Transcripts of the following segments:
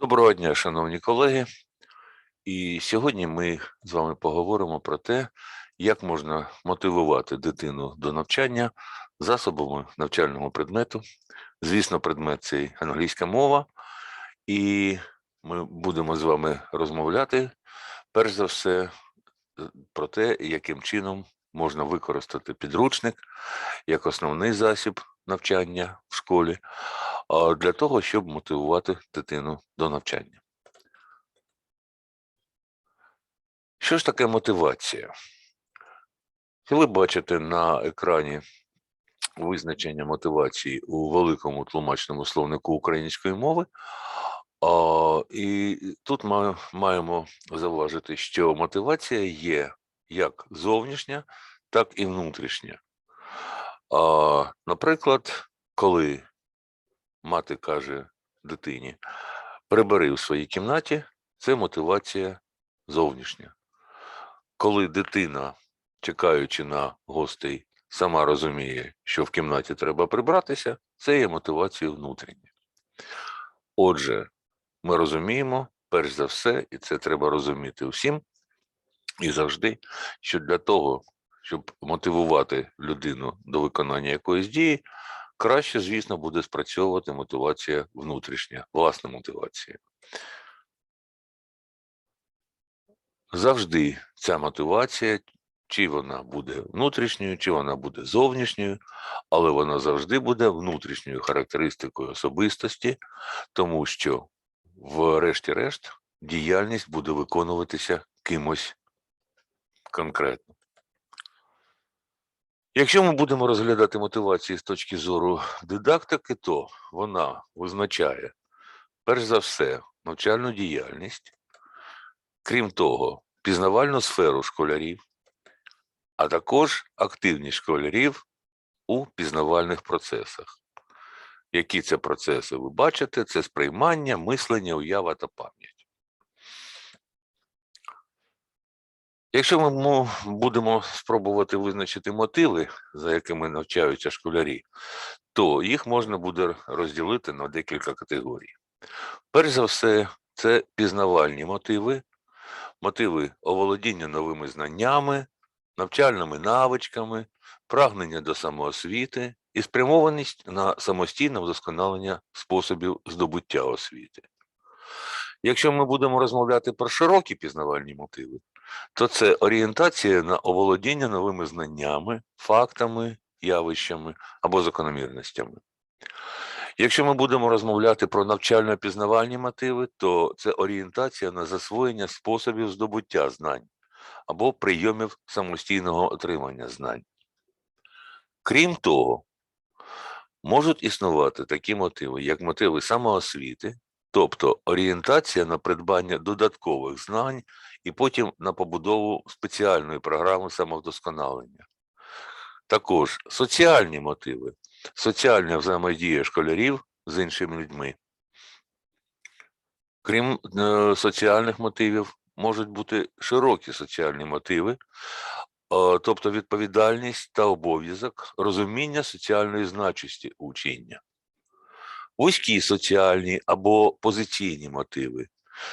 Доброго дня, шановні колеги. І сьогодні ми з вами поговоримо про те, як можна мотивувати дитину до навчання засобами навчального предмету. Звісно, предмет цей англійська мова, і ми будемо з вами розмовляти перш за все е, про те, яким чином можна використати підручник як основний засіб навчання в школі, для того, щоб мотивувати дитину до навчання. Що ж таке мотивація? Ви бачите на екрані визначення мотивації у великому тлумачному словнику української мови. І тут ма- маємо зауважити, що мотивація є як зовнішня, так і внутрішня. Наприклад, коли мати каже дитині, прибери у своїй кімнаті, це мотивація зовнішня. Коли дитина, чекаючи на гостей, сама розуміє, що в кімнаті треба прибратися, це є мотивацією внутрішня. Отже, ми розуміємо, перш за все, і це треба розуміти усім і завжди, що для того, щоб мотивувати людину до виконання якоїсь дії, краще, звісно, буде спрацьовувати мотивація внутрішня, власна мотивація. Завжди ця мотивація, чи вона буде внутрішньою, чи вона буде зовнішньою, але вона завжди буде внутрішньою характеристикою особистості, тому що, врешті-решт, діяльність буде виконуватися кимось конкретно. Якщо ми будемо розглядати мотивацію з точки зору дидактики, то вона визначає, перш за все, навчальну діяльність, крім того, пізнавальну сферу школярів, а також активність школярів у пізнавальних процесах. Які це процеси ви бачите? Це сприймання, мислення, уява та пам'ять. Якщо ми будемо спробувати визначити мотиви, за якими навчаються школярі, то їх можна буде розділити на декілька категорій. Перш за все, це пізнавальні мотиви, мотиви оволодіння новими знаннями, навчальними навичками, прагнення до самоосвіти і спрямованість на самостійне вдосконалення способів здобуття освіти. Якщо ми будемо розмовляти про широкі пізнавальні мотиви, то це орієнтація на оволодіння новими знаннями, фактами, явищами або закономірностями. Якщо ми будемо розмовляти про навчально-пізнавальні мотиви, то це орієнтація на засвоєння способів здобуття знань або прийомів самостійного отримання знань. Крім того, можуть існувати такі мотиви, як мотиви самоосвіти, тобто орієнтація на придбання додаткових знань і потім на побудову спеціальної програми самовдосконалення. Також соціальні мотиви, соціальна взаємодія школярів з іншими людьми. Крім е, соціальних мотивів, можуть бути широкі соціальні мотиви, е, тобто відповідальність та обов'язок, розуміння соціальної значності учення. Вузькі соціальні або позиційні мотиви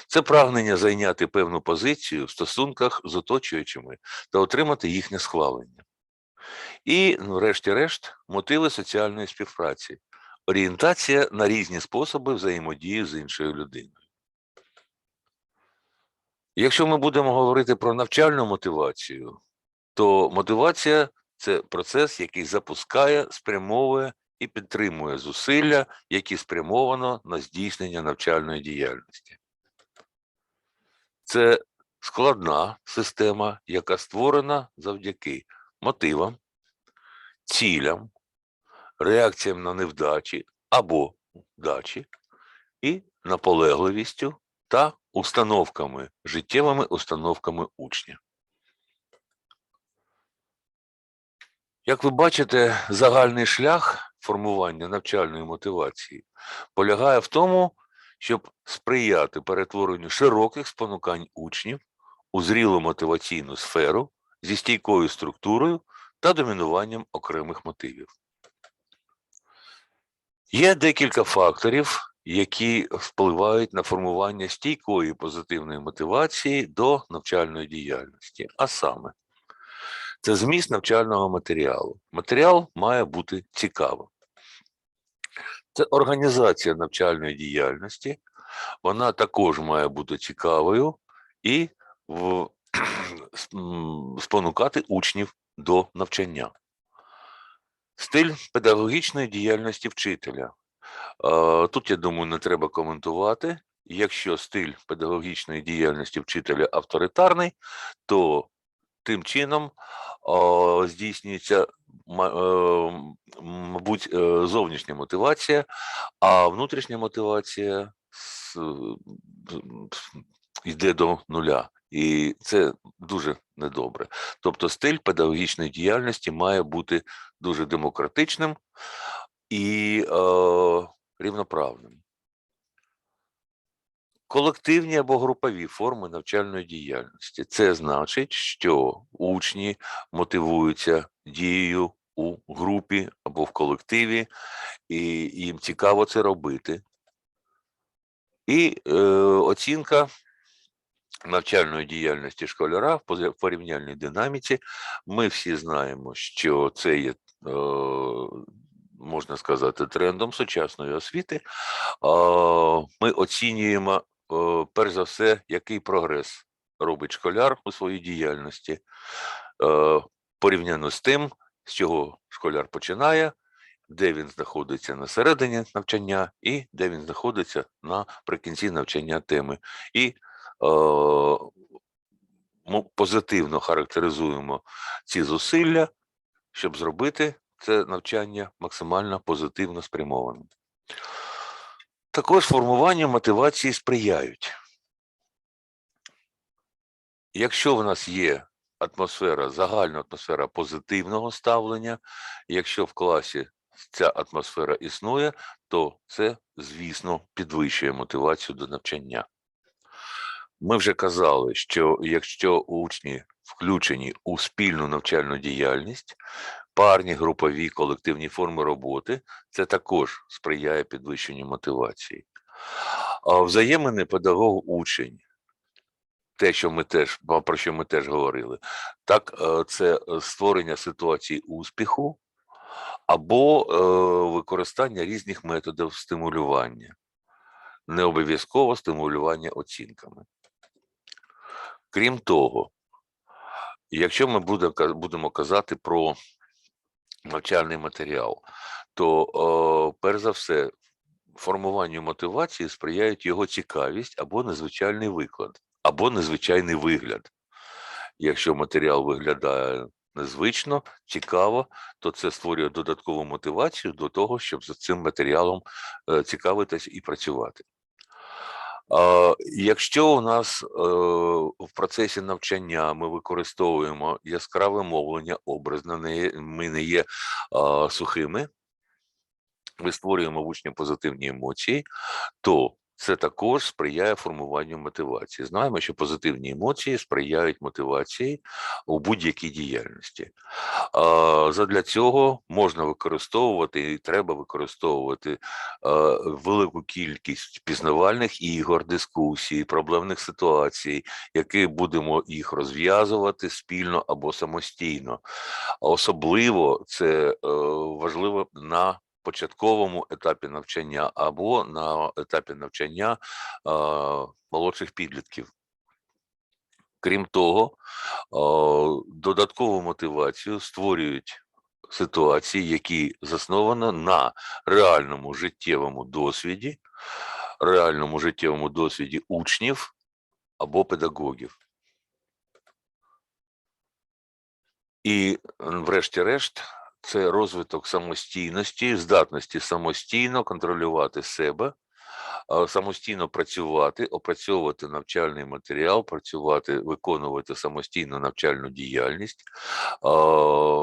це прагнення зайняти певну позицію в стосунках з оточуючими та отримати їхнє схвалення. І, ну, врешті-решт, мотиви соціальної співпраці, орієнтація на різні способи взаємодії з іншою людиною. Якщо ми будемо говорити про навчальну мотивацію, то мотивація це процес, який запускає, спрямовує і підтримує зусилля, які спрямовано на здійснення навчальної діяльності. Це складна система, яка створена завдяки мотивам, цілям, реакціям на невдачі або вдачі і наполегливістю та установками, життєвими установками учня. Як ви бачите, загальний шлях формування навчальної мотивації полягає в тому, щоб сприяти перетворенню широких спонукань учнів у зрілу мотиваційну сферу зі стійкою структурою та домінуванням окремих мотивів. Є декілька факторів, які впливають на формування стійкої позитивної мотивації до навчальної діяльності. А саме, це зміст навчального матеріалу. Матеріал має бути цікавим. Це організація навчальної діяльності, вона також має бути цікавою і в, спонукати учнів до навчання. Стиль педагогічної діяльності вчителя. Тут, я думаю, не треба коментувати. Якщо стиль педагогічної діяльності вчителя авторитарний, то тим чином здійснюється, мабуть, е, зовнішня мотивація, а внутрішня мотивація йде до нуля. І це дуже недобре. Тобто стиль педагогічної діяльності має бути дуже демократичним і е, рівноправним. Колективні або групові форми навчальної діяльності. Це значить, що учні мотивуються дією у групі або в колективі, і їм цікаво це робити. І е, оцінка навчальної діяльності школяра в порівняльній динаміці. Ми всі знаємо, що це є, е, можна сказати, трендом сучасної освіти. Ми оцінюємо, перш за все, який прогрес робить школяр у своїй діяльності, е, порівняно з тим, з чого школяр починає, де він знаходиться на середині навчання і де він знаходиться наприкінці навчання теми. І е, ми позитивно характеризуємо ці зусилля, щоб зробити це навчання максимально позитивно спрямованим. Також формуванню мотивації сприяють. Якщо в нас є атмосфера, загальна атмосфера позитивного ставлення, якщо в класі ця атмосфера існує, то це, звісно, підвищує мотивацію до навчання. Ми вже казали, що якщо учні включені у спільну навчальну діяльність, парні, групові, колективні форми роботи, це також сприяє підвищенню мотивації. А взаємини педагог-учень, те, що ми теж про що ми теж говорили, так е, це е, створення ситуації успіху або е, використання різних методів стимулювання, не обов'язково стимулювання оцінками. Крім того, якщо ми будемо казати про навчальний матеріал, то перш за все формуванню мотивації сприяють його цікавість або незвичайний виклад, або незвичайний вигляд. Якщо матеріал виглядає незвично, цікаво, то це створює додаткову мотивацію до того, щоб за цим матеріалом е, цікавитись і працювати. Якщо у нас е, в процесі навчання ми використовуємо яскраве мовлення, образне, ми не є сухими, ми створюємо в учні позитивні емоції, то це також сприяє формуванню мотивації. Знаємо, що позитивні емоції сприяють мотивації у будь-якій діяльності. Задля цього можна використовувати і треба використовувати велику кількість пізнавальних ігор, дискусій, проблемних ситуацій, які будемо їх розв'язувати спільно або самостійно. Особливо це е, важливо на початковому етапі навчання або на етапі навчання молодших підлітків. Крім того, додаткову мотивацію створюють ситуації, які засновані на реальному життєвому досвіді, реальному життєвому досвіді учнів або педагогів. І, врешті-решт, це розвиток самостійності, здатності самостійно контролювати себе, самостійно працювати, опрацьовувати навчальний матеріал, працювати, виконувати самостійно навчальну діяльність,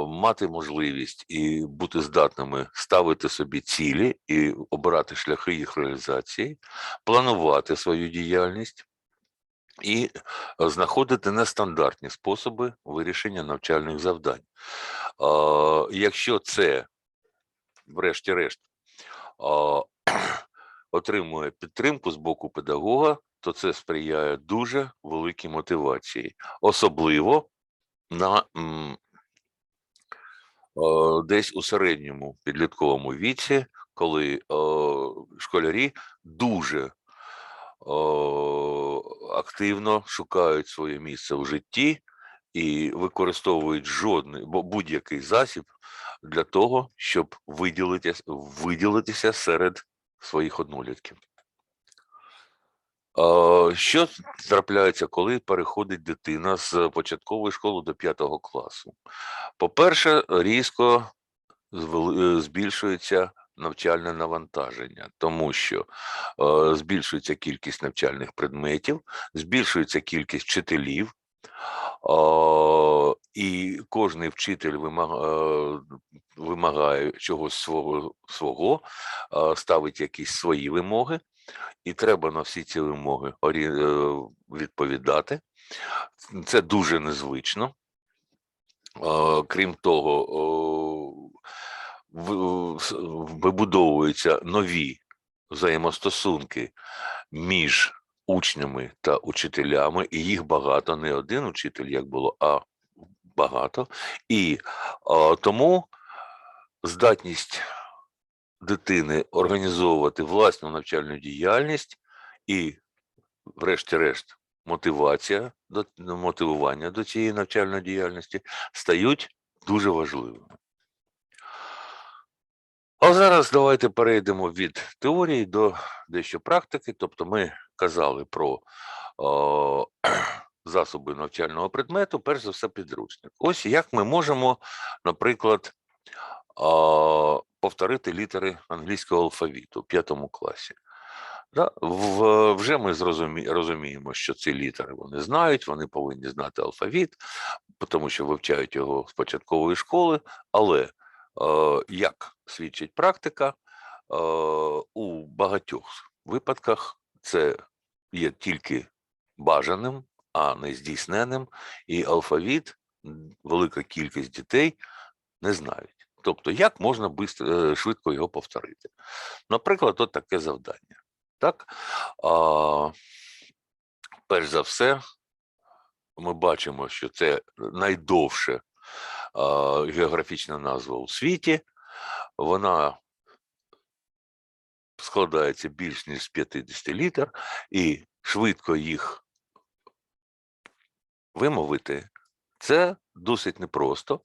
мати можливість і бути здатними ставити собі цілі і обирати шляхи їх реалізації, планувати свою діяльність. І е, знаходити нестандартні способи вирішення навчальних завдань. Якщо це, врешті-решт, отримує підтримку з боку педагога, то це сприяє дуже великій мотивації, особливо на десь у середньому підлітковому віці, коли школярі дуже активно шукають своє місце в житті і використовують жодний будь-який засіб для того, щоб виділитися, виділитися серед своїх однолітків. Що трапляється, коли переходить дитина з початкової школи до 5 класу? По-перше, різко е, збільшується навчальне навантаження, тому що е, збільшується кількість навчальних предметів, збільшується кількість вчителів, е, і кожний вчитель вимаг- е, вимагає чогось свого, свого ставить якісь свої вимоги, і треба на всі ці вимоги е, відповідати. Це дуже незвично. Крім того, о, вибудовуються нові взаємостосунки між учнями та учителями, і їх багато, не один учитель, як було, а багато. І е, тому здатність дитини організовувати власну навчальну діяльність і, врешті-решт, мотивація до мотивування до цієї навчальної діяльності стають дуже важливими. А зараз давайте перейдемо від теорії до дещо практики. Тобто ми казали про о, засоби навчального предмету, перш за все, підручник. Ось як ми можемо, наприклад, а, повторити літери англійського алфавіту в п'ятому класі. Да? В, вже ми зрозумі, розуміємо, що ці літери вони знають, вони повинні знати алфавіт, тому що вивчають його з початкової школи. Але як свідчить практика, е, у багатьох випадках це є тільки бажаним, а не здійсненим, і алфавіт велика кількість дітей не знають. Тобто, як можна е, швидко його повторити? Наприклад, от таке завдання. Так? А, перш за все, ми бачимо, що це найдовше географічна назва у світі. Вона складається більш ніж з 50 літер, і швидко їх вимовити це досить непросто.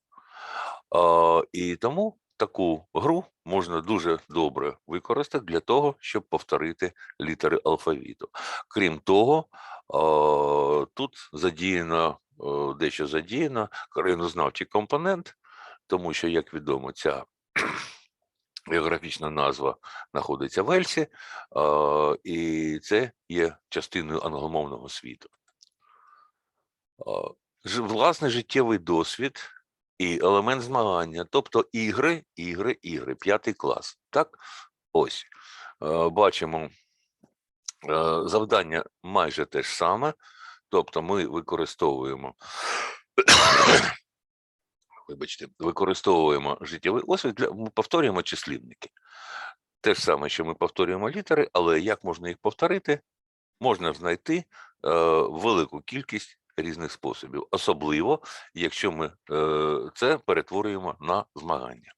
І тому таку гру можна дуже добре використати для того, щоб повторити літери алфавіту. Крім того, тут задіяно дещо задіяно країнознавчий компонент, тому що, як відомо, ця географічна назва знаходиться в Ельсі, і це є частиною англомовного світу. Власний життєвий досвід і елемент змагання, тобто ігри, ігри, ігри, п'ятий клас. Так, ось бачимо завдання майже те ж саме, тобто ми використовуємо. Вибачте, використовуємо життєвий освіт, для, ми повторюємо числівники. Те ж саме, що ми повторюємо літери, але як можна їх повторити? Можна знайти е, велику кількість різних способів, особливо якщо ми е, це перетворюємо на змагання.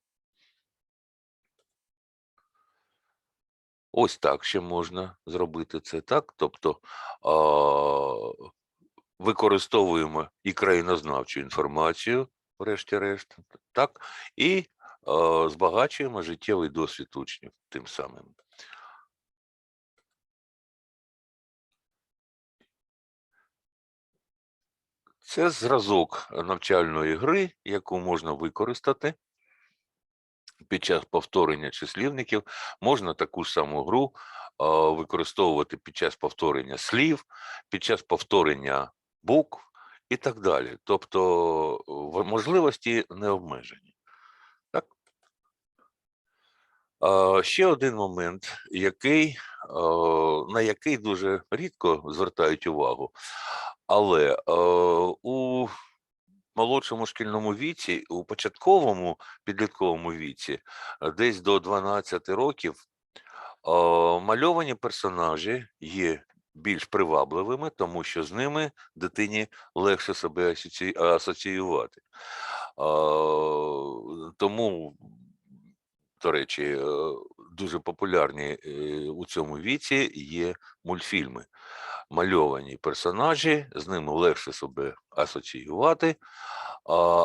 Ось так ще можна зробити це так. Тобто використовуємо і країнознавчу інформацію, врешті-решт, так, і а, збагачуємо життєвий досвід учнів тим самим. Це зразок навчальної гри, яку можна використати під час повторення числівників. Можна таку саму гру використовувати під час повторення слів, під час повторення букв і так далі. Тобто можливості не обмежені. Так? Ще один момент, який, на який дуже рідко звертають увагу, але у молодшому шкільному віці, у початковому підлітковому віці, десь до 12 років, Мальовані персонажі є більш привабливими, тому що з ними дитині легше себе асоціювати. Тому, до речі, е, дуже популярні е, у цьому віці є мультфільми. Мальовані персонажі, з ними легше себе асоціювати,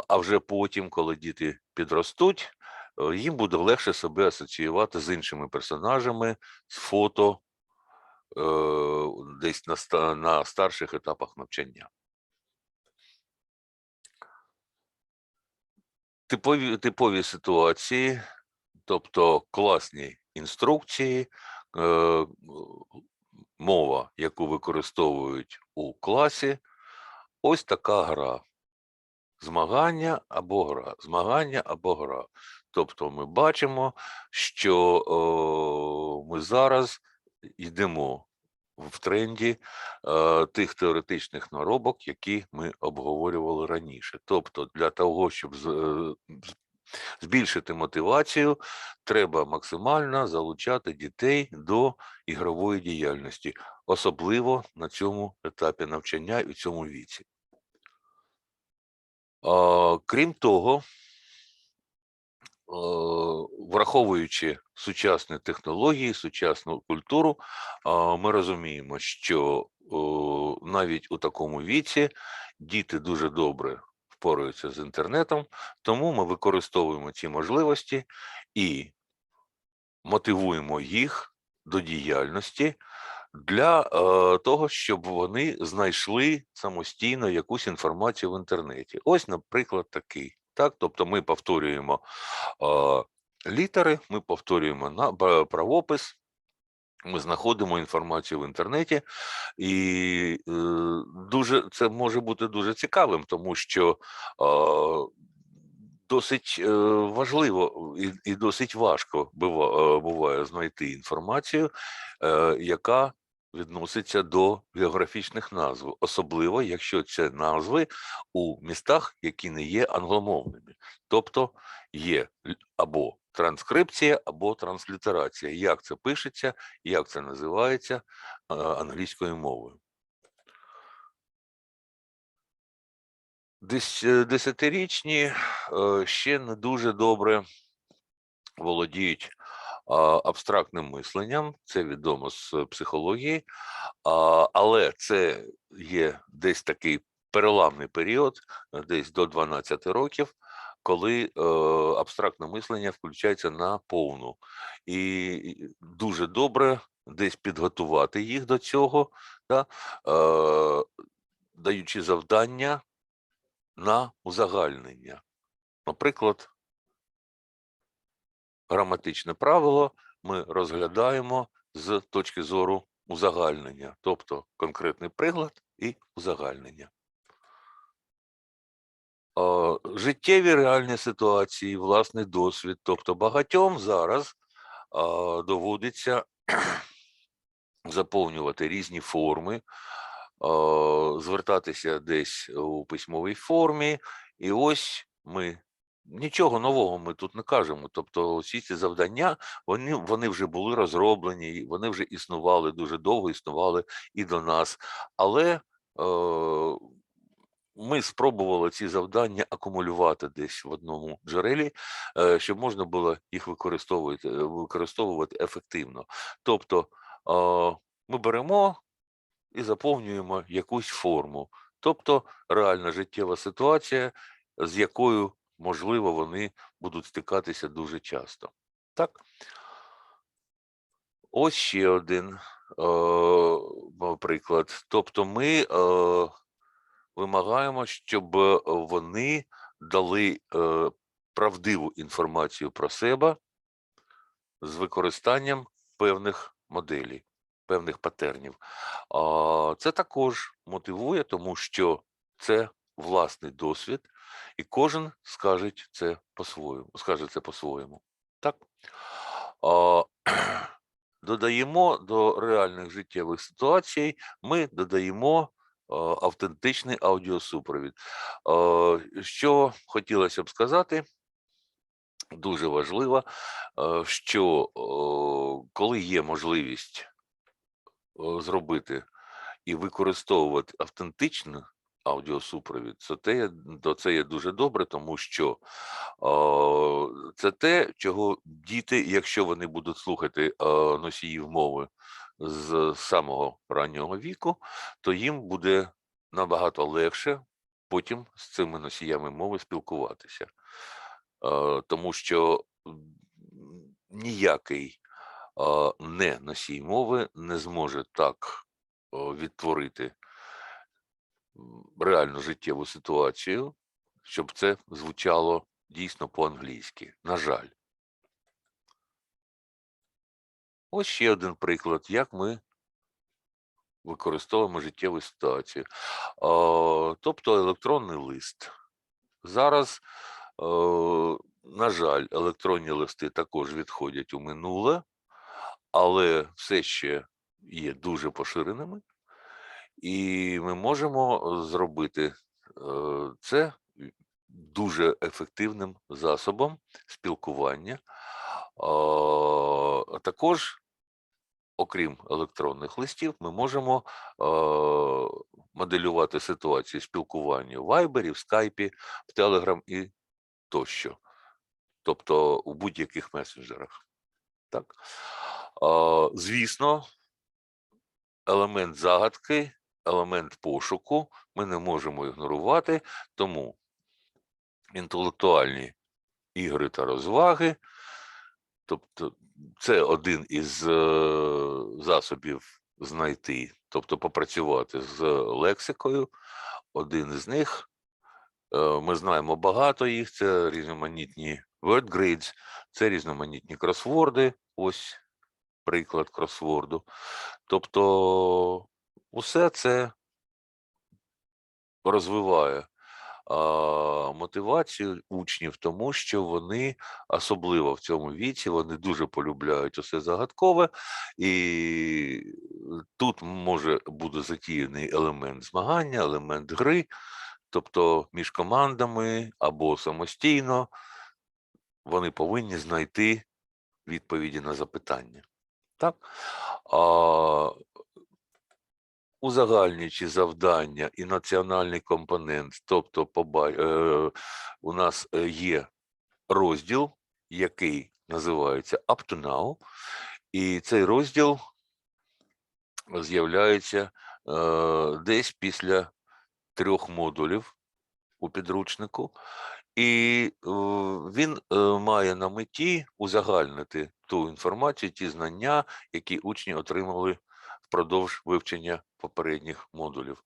а вже потім, коли діти підростуть, е, їм буде легше себе асоціювати з іншими персонажами, з фото десь на, на старших етапах навчання. Типові, типові ситуації, тобто класні інструкції, е, мова, яку використовують у класі, ось така гра. Змагання або гра, змагання або гра. Тобто ми бачимо, що о, ми зараз йдемо в тренді е, тих теоретичних наробок, які ми обговорювали раніше. Тобто, для того, щоб з- е, збільшити мотивацію, треба максимально залучати дітей до ігрової діяльності, особливо на цьому етапі навчання і в цьому віці. А, Крім того, е, враховуючи сучасні технології, сучасну культуру, ми розуміємо, що навіть у такому віці діти дуже добре впораються з інтернетом, тому ми використовуємо ці можливості і мотивуємо їх до діяльності для е, того, щоб вони знайшли самостійно якусь інформацію в інтернеті. Ось, наприклад, такий. Так, тобто ми повторюємо е, літери, ми повторюємо на правопис, ми знаходимо інформацію в інтернеті, і е, дуже це може бути дуже цікавим, тому що е, досить важливо і, досить важко е, буває знайти інформацію, е, яка відноситься до географічних назв, особливо якщо це назви у містах, які не є англомовними, тобто є або транскрипція, або транслітерація. Як це пишеться, як це називається е, англійською мовою. Е, десятирічні е, ще не дуже добре володіють абстрактним мисленням, це відомо з психології, але це є десь такий переламний період, десь до 12 років, коли е, абстрактне мислення включається на повну. І дуже добре десь підготувати їх до цього, да, е, даючи завдання на узагальнення. Наприклад, граматичне правило ми розглядаємо з точки зору узагальнення, тобто конкретний приклад і узагальнення. Життєві реальні ситуації, власний досвід, тобто багатьом зараз доводиться заповнювати різні форми, звертатися десь у письмовій формі, і ось ми нічого нового ми тут не кажемо. Тобто, всі ці завдання вони, вони вже були розроблені, вони вже існували дуже довго, існували і до нас. Але ми спробували ці завдання акумулювати десь в одному джерелі, е, щоб можна було їх використовувати, е, використовувати ефективно. Тобто ми беремо і заповнюємо якусь форму, тобто реальна життєва ситуація, з якою, можливо, вони будуть стикатися дуже часто. Так. Ось ще один е, приклад. Тобто, ми е, вимагаємо, щоб е, вони дали е, правдиву інформацію про себе з використанням певних моделей, певних патернів. Це також мотивує, тому що це власний досвід, і кожен скаже це по-своєму. Скаже це по-своєму. Так? Додаємо до реальних життєвих ситуацій, ми додаємо автентичний аудіосупровід. Е, Що хотілося б сказати, дуже важливо, е, що е, коли є можливість е, зробити і використовувати автентичну аудіосупровід, це те, то це є дуже добре, тому що це те, чого діти, якщо вони будуть слухати е, носіїв мови з самого раннього віку, то їм буде набагато легше потім з цими носіями мови спілкуватися. Е, Тому що ніякий не носій мови не зможе так відтворити реальну життєву ситуацію, щоб це звучало дійсно по-англійськи. На жаль. Ось ще один приклад, як ми використовуємо життєву ситуацію. Тобто електронний лист. Зараз, е, на жаль, електронні листи також відходять у минуле, але все ще є дуже поширеними, і ми можемо зробити е, це дуже ефективним засобом спілкування. Також, окрім електронних листів, ми можемо е, моделювати ситуацію спілкування в Viber, в Skype, в Telegram і тощо. Тобто у будь-яких месенджерах. Так? А, звісно, елемент загадки, елемент пошуку ми не можемо ігнорувати, тому інтелектуальні ігри та розваги, тобто це один із е, засобів знайти, тобто попрацювати з лексикою. Один із них, е, ми знаємо багато їх, це різноманітні word це різноманітні кросворди. Ось приклад кросворду. Тобто, усе це розвиває мотивацію учнів, тому що вони, особливо в цьому віці, вони дуже полюбляють усе загадкове, і тут може бути затіяний елемент змагання, елемент гри, тобто між командами або самостійно вони повинні знайти відповіді на запитання. Так? А, узагальнюючи завдання і національний компонент, тобто е, у нас е, є розділ, який називається Up to Now, і цей розділ з'являється е, десь після трьох модулів у підручнику, і він має на меті узагальнити ту інформацію, ті знання, які учні отримали впродовж вивчення попередніх модулів.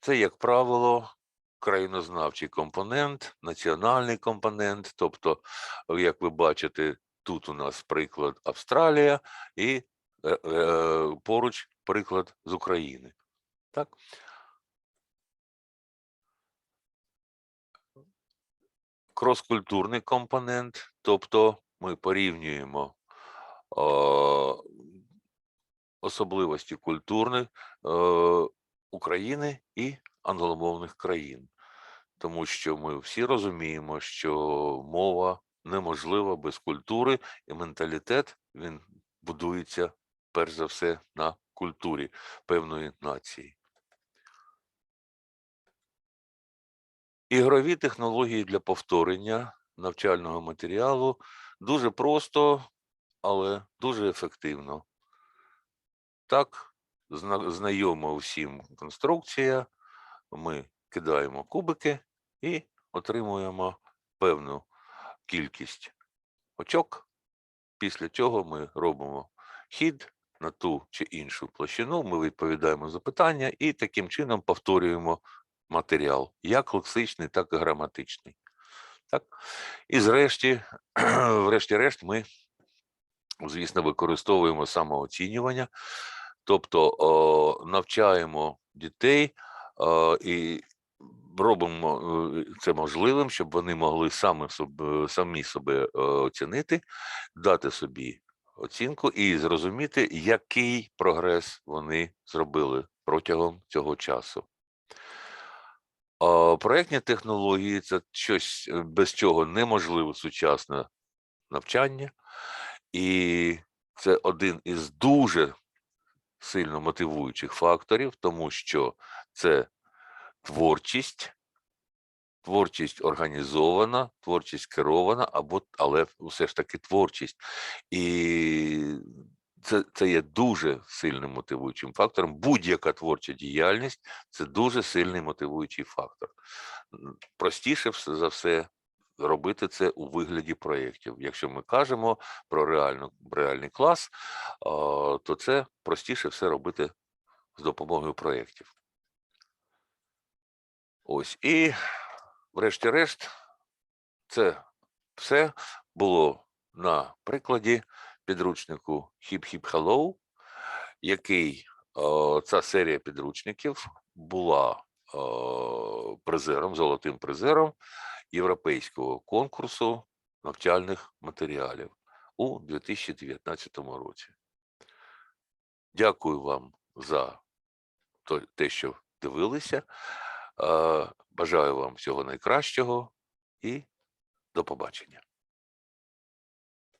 Це, як правило, країнознавчий компонент, національний компонент. Тобто, як ви бачите, тут у нас приклад Австралія і е, е, поруч приклад з України. Так? Кроскультурний компонент, тобто ми порівнюємо е, особливості культурних е, України і англомовних країн, тому що ми всі розуміємо, що мова неможлива без культури, і менталітет він будується перш за все на культурі певної нації. Ігрові технології для повторення навчального матеріалу дуже просто, але дуже ефективно. Так, знайома всім конструкція. Ми кидаємо кубики і отримуємо певну кількість очок. Після цього ми робимо хід на ту чи іншу площину, ми відповідаємо запитання і таким чином повторюємо матеріал, як лексичний, так і граматичний. Так? І зрешті, врешті-решт, ми, звісно, використовуємо самооцінювання, тобто навчаємо дітей і робимо е, це можливим, щоб вони могли саме собі, самі себе е, оцінити, дати собі оцінку і зрозуміти, який прогрес вони зробили протягом цього часу. А проектні технології це щось, е, без чого неможливо сучасне навчання. І це один із дуже сильно мотивуючих факторів, тому що це творчість, творчість організована, творчість керована, або але все ж таки творчість. І це, це є дуже сильним мотивуючим фактором. Будь-яка творча діяльність це дуже сильний мотивуючий фактор. Простіше за все робити це у вигляді проєктів. Якщо ми кажемо про реальну, реальний клас, то це простіше все робити з допомогою проєктів. Ось і, врешті-решт, це все було на прикладі підручнику Hello, який о, ця серія підручників була о, призером, золотим призером європейського конкурсу навчальних матеріалів у 2019 році. Дякую вам за те, що дивилися. Бажаю вам всього найкращого і до побачення.